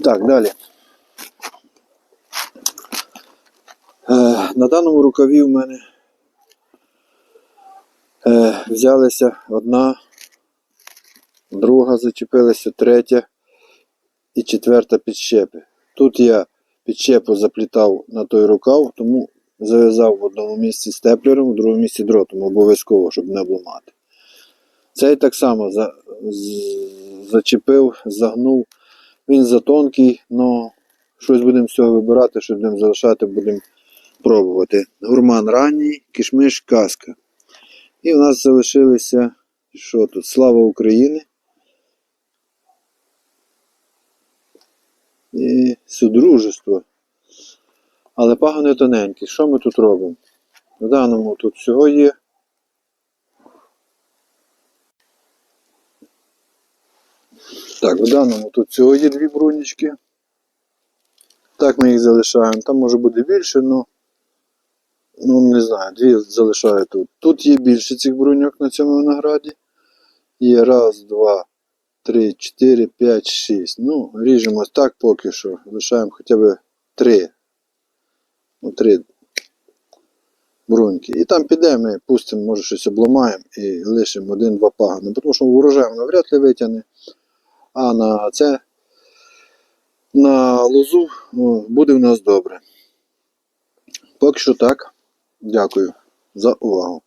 Так, далі. Е, на даному рукаві в мене е, взялися одна, друга зачепилася, третя і четверта підщепи. Тут я підщепу заплітав на той рукав, тому зав'язав в одному місці степлером, в другому місці дротом, обов'язково, щоб не обламати. Цей так само за, зачепив, загнув. Він затонкий, але щось будемо з цього вибирати, що будемо залишати, будемо пробувати. Гурман ранній, кишмиш, казка. І у нас залишилися, що тут? Слава Україні. І судружество. Але пагони тоненькі. Що ми тут робимо? В даному тут всього є. Так, в даному тут всього є дві брунічки. Так ми їх залишаємо. Там може бути більше, але ну не знаю, дві залишаю тут. Тут є більше цих бруньок на цьому винограді. Є раз, два, три, чотири, п'ять, шість. Ну, ріжемо так поки що. Лишаємо хоча б три. Ну, три бруньки. І там підемо, ми пустимо, може щось обламаємо і лишимо один-два пагони. Тому що урожай вряд ли витягне. А на це на лозу буде в нас добре. Поки що так. Дякую за увагу.